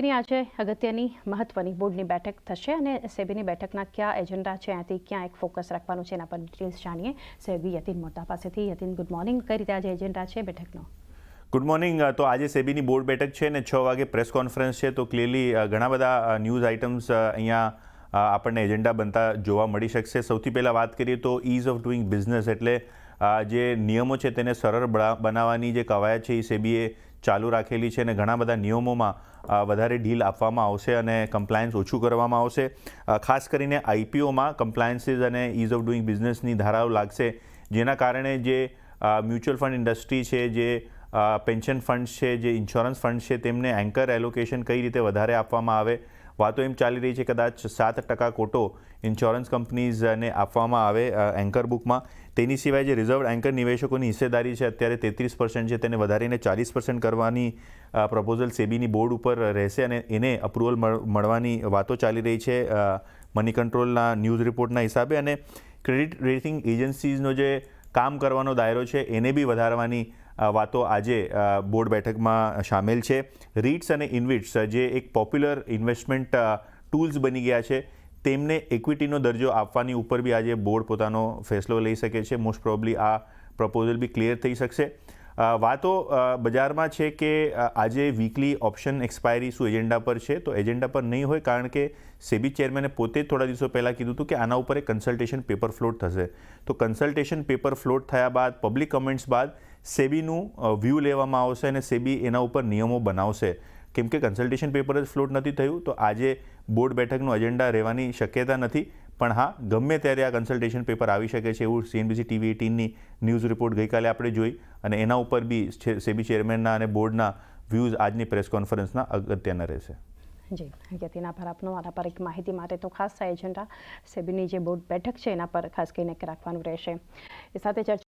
એની આજે અગત્યની મહત્વની બોર્ડની બેઠક થશે અને સેબીની બેઠકના કયા એજન્ડા છે ત્યાંથી ક્યાં એક ફોકસ રાખવાનું છે એના પર ડિટેલ્સ જાણીએ. સેબી યતિન મોટા પાસેથી. યતિન ગુડ મોર્નિંગ કઈ રીતે આજે એજન્ડા છે બેઠકનો? ગુડ મોર્નિંગ તો આજે સેબીની બોર્ડ બેઠક છે ને છ વાગે પ્રેસ કોન્ફરન્સ છે. તો ક્લિયરલી ઘણા બધા ન્યૂઝ આઇટમ્સ અહીંયા આપણને એજન્ડા બનતા જોવા મળી શકશે. સૌથી પહેલાં વાત કરીએ તો ઇઝ ઓફ ડુઈંગ બિઝનેસ એટલે જે નિયમો છે તેને સરળ બનાવવાની જે કવાયત છે એ સેબીએ ચાલુ રાખેલી છે અને ઘણા બધા નિયમોમાં વધારે ડીલ આપવામાં આવશે અને કમ્પ્લાયન્સ ઓછું કરવામાં આવશે. ખાસ કરીને આઈપીઓમાં કમ્પ્લાયન્સીસ અને ઇઝ ઓફ ડુઈંગ બિઝનેસની ધારાઓ લાગશે, જેના કારણે જે મ્યુચ્યુઅલ ફંડ ઇન્ડસ્ટ્રી છે, જે પેન્શન ફંડ છે, જે ઇન્સ્યોરન્સ ફંડ છે, તેમને એન્કર એલોકેશન કઈ રીતે વધારે આપવામાં આવે વાતો એમ ચાલી રહી છે, કદાચ સાત ટકા કોટો ઇન્સ્યોરન્સ કંપનીઝને આપવામાં આવે એન્કર બુકમાં તેની સિવાય જે રિઝર્વ એન્કર નિવેશકોની હિસ્સેદારી છે, અત્યારે તેત્રીસ પર્સન્ટ છે, તેને વધારીને ચાલીસ પર્સન્ટ કરવાની પ્રપોઝલ સેબીની બોર્ડ ઉપર રહેશે અને એને અપ્રુવલ મળવાની વાતો ચાલી રહી છે મની કંટ્રોલના ન્યૂઝ રિપોર્ટના હિસાબે. અને ક્રેડિટ રેટિંગ એજન્સીઝનો જે કામ કરવાનો દાયરો છે, એને બી વધારવાની વાતો આજે બોર્ડ બેઠકમાં સામેલ છે. રીટ્સ અને ઇન્વિટ્સ જે એક પોપ્યુલર ઇન્વેસ્ટમેન્ટ ટૂલ્સ બની ગયા છે, તેમને ઇક્વિટીનો દરજ્જો આપવાની ઉપર બી આજે બોર્ડ પોતાનો ફેસલો લઈ શકે છે. મોસ્ટ પ્રોબ્લી આ પ્રપોઝલ બી ક્લિયર થઈ શકશે. વાતો બજારમાં છે કે આજે વીકલી ઓપ્શન એક્સપાયરી શું એજન્ડા પર છે? તો એજન્ડા પર નહીં હોય કારણ કે સેબી ચેરમેને પોતે થોડા દિવસો પહેલાં કીધું હતું કે આના ઉપર એક કન્સલ્ટેશન પેપર ફ્લોટ થશે. તો કન્સલ્ટેશન પેપર ફ્લોટ થયા બાદ પબ્લિક કમેન્ટ્સ બાદ સેબીનું વ્યૂ લેવામાં આવશે અને સેબી એના ઉપર નિયમો બનાવશે. કેમ કે કન્સલ્ટેશન પેપર જ ફ્લોટ નથી થયું, તો આજે બોર્ડ બેઠકનું એજન્ડા રહેવાની શક્યતા નથી. પણ હા, ગમે ત્યારે આ કન્સલ્ટેશન પેપર આવી શકે છે એવું સીએનબીસી ટીવી એટીનની ન્યૂઝ રિપોર્ટ ગઈકાલે આપણે જોઈ અને એના ઉપર બી સેબી ચેરમેનના અને બોર્ડના વ્યૂઝ આજની પ્રેસ કોન્ફરન્સના અગત્યના રહેશે. જી યતિન આભાર આપનો. આના પર એક માહિતી માટે તો ખાસ એજન્ડા સેબીની જે બોર્ડ બેઠક છે એના પર ખાસ કરીને રાખવાનું રહેશે. એ સાથે ચર્ચા